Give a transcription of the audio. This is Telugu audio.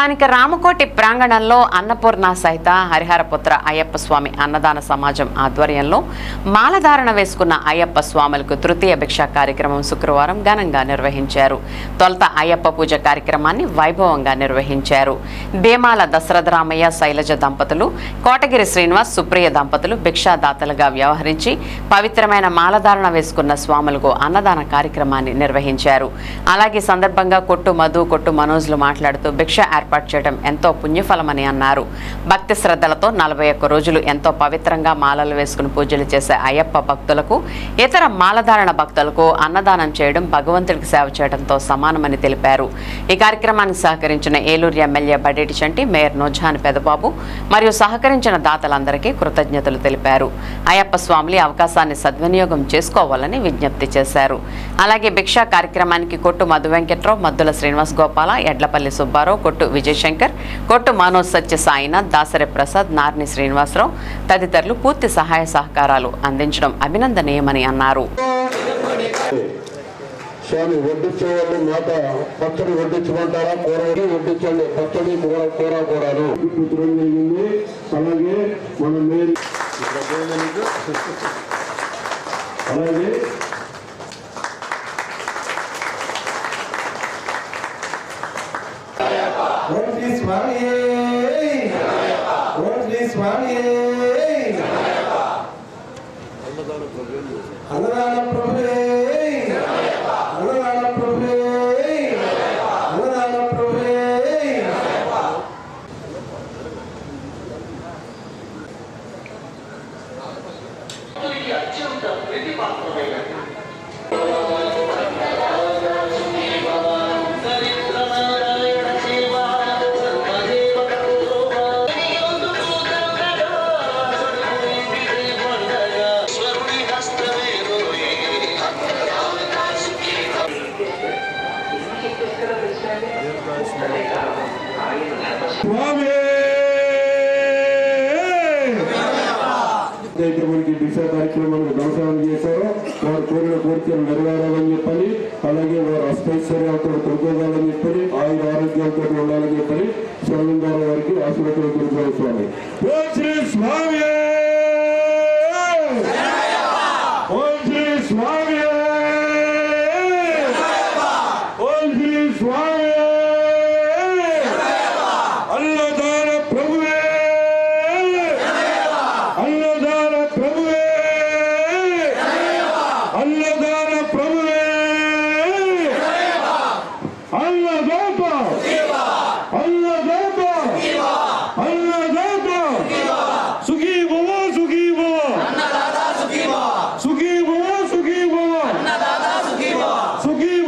స్థానిక రామకోటి ప్రాంగణంలో అన్నపూర్ణ సహిత హరిహరపుత్ర అయ్యప్ప స్వామి అన్నదాన సమాజం ఆధ్వర్యంలో మాలధారణ వేసుకున్న అయ్యప్ప స్వాములకు తృతీయ భిక్ష కార్యక్రమం శుక్రవారం ఘనంగా నిర్వహించారు. తొలత అయ్యప్ప పూజ కార్యక్రమాన్ని వైభవంగా నిర్వహించారు. భీమాల దశరథరామయ్య శైలజ దంపతులు కోటగిరి శ్రీనివాస్ సుప్రియ దంపతులు భిక్షాదాతలుగా వ్యవహరించి పవిత్రమైన మాలధారణ వేసుకున్న స్వాములకు అన్నదాన కార్యక్రమాన్ని నిర్వహించారు. అలాగే సందర్భంగా కొట్టు మధు కొట్టు మనోజ్లు మాట్లాడుతూ భిక్ష ఏర్పాటు ఏర్పాటు చేయడం ఎంతో పుణ్యఫలమని అన్నారు. భక్తి శ్రద్ధలతో నలభై ఒక్క రోజులు ఎంతో పవిత్రంగా మాలలు వేసుకుని పూజలు చేసే అయ్యప్ప భక్తులకు ఇతర మాలధారణ భక్తులకు అన్నదానం చేయడం భగవంతుడికి సేవ చేయడంతో సమానమని తెలిపారు. ఈ కార్యక్రమానికి సహకరించిన ఏలూరు ఎమ్మెల్యే బడేటి చంటి మేయర్ నోజాన్ పెదబాబు మరియు సహకరించిన దాతలందరికీ కృతజ్ఞతలు తెలిపారు. అయ్యప్ప స్వాములు అవకాశాన్ని సద్వినియోగం చేసుకోవాలని విజ్ఞప్తి చేశారు. అలాగే భిక్షా కార్యక్రమానికి కొట్టు మధు వెంకట్రావు మద్దుల శ్రీనివాస్ గోపాల ఎడ్లపల్లి సుబ్బారావు కొట్టు విజయశంకర్ కొట్టు మనోజ్ సత్య సాయినాథ్ దాసరి ప్రసాద్ నార్ని శ్రీనివాసరావు తదితరులు పూర్తి సహాయ సహకారాలు అందించడం అభినందనీయమని అన్నారు. స్వామి వడ్డించే వాళ్ళు మాట పచ్చడి వడ్డించమంటారా? కూర వడ్డించండి. పచ్చడి కూర కూర అలాగే మన అలాగే ఓం శ్రీ స్వామి. ఓం శ్రీ స్వామి. అన్నదాన ప్రభువే. అన్నదాన ప్రభువే. అన్నదాన ప్రభువే. అత్యంత ప్రతిపాత్రమైన కార్యక్రమానికి దిశా కార్యక్రమానికి దొరసనం చేశారో. వారు కోరిన కోరికలు నెరవేరాలని చెప్పని అలాగే వారు అష్టైశ్వర్యాలతో తొలగోదాలని చెప్పని ఆయుధ ఆరోగ్యాలతో ఉండాలని చెప్పని స్వామి గారి వారికి ఆశీర్వచనం కురుకోవాలి స్వామి! Allah Akbar! Allah Allah Akbar! Sugi Baba, Sugi Baba! Anna Dada Sugi Baba! Sugi Baba, Sugi Baba! Anna Sugi